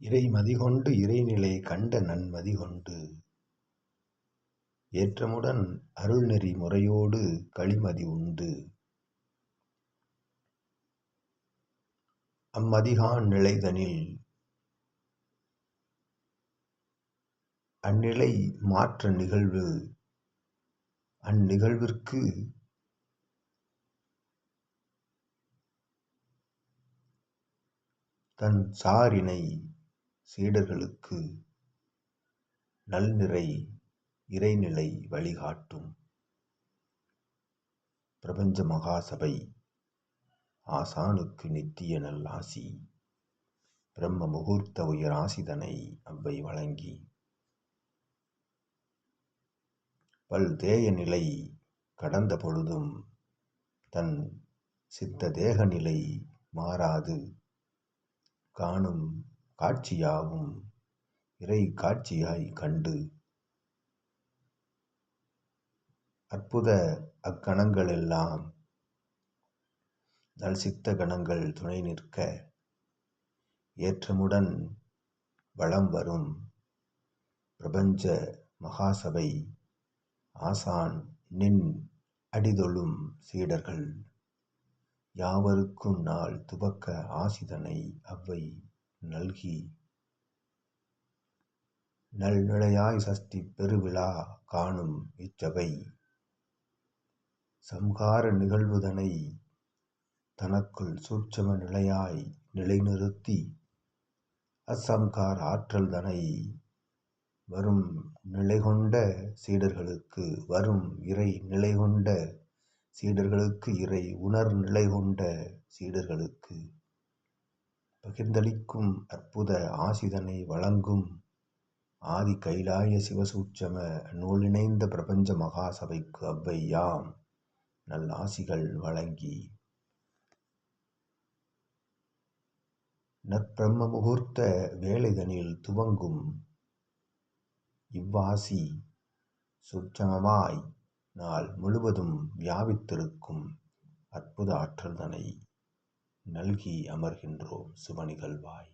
இறைமதிகொண்டு இறைநிலை கண்ட நன்மதிகொண்டு ஏற்றமுடன் அருள்நெறி முறையோடு களிமதி உண்டு. அம்மதிகான் நிலைதனில் அந்நிலை மாற்ற நிகழ்வு. அந்நிகழ்விற்கு தன் சாரினை சீடர்களுக்கு நல்நிறை இறைநிலை வழிகாட்டும் பிரபஞ்ச மகாசபை ஆசானுக்கு நித்திய நல் ஆசி பிரம்ம முகூர்த்த உயர் ஆசிதனை அவ்வை வழங்கி பல்தேய நிலை கடந்த பொழுதும் தன் சித்த தேக நிலை மாறாது காணும் காட்சியாவும் இறை காட்சியாய் கண்டு. அற்புத அக்கணங்களெல்லாம் நல்சித்த கணங்கள் துணை நிற்க ஏற்றமுடன் வளம் வரும். பிரபஞ்ச மகாசபை ஆசான் நின் அடிதொழும் சீடர்கள் யாவருக்கும் நாள் துவக்க ஆசிதனை அவ்வை நல்கி. நல்நிலையாய் சஷ்டி பெருவிழா காணும் இச்சபை. சம்ஹார நிகழ்வுதனை தனக்குள் சூட்சம நிலையாய் நிலைநிறுத்தி அசம்கார ஆற்றல் தனை வரும் நிலைகொண்ட சீடர்களுக்கு வரும் இறை நிலைகொண்ட சீடர்களுக்கு இறை உணர் நிலை கொண்ட சீடர்களுக்கு பகிர்ந்தளிக்கும் அற்புத ஆசிதனை வழங்கும் ஆதி கைலாய சிவசூட்சம நூலிணைந்த பிரபஞ்ச மகாசபைக்கு அவ்வையாம் யாம் ஆசிகள் வழங்கி. நற்பிரம்ம முகூர்த்த வேலைதனில் துவங்கும் இவ்வாசி சுட்சமமாய் நாள் முழுவதும் வியாபித்திருக்கும் அற்புத ஆற்றல்தனை நல்கி அமர்கின்றோம் சுப நிகழ்வாய்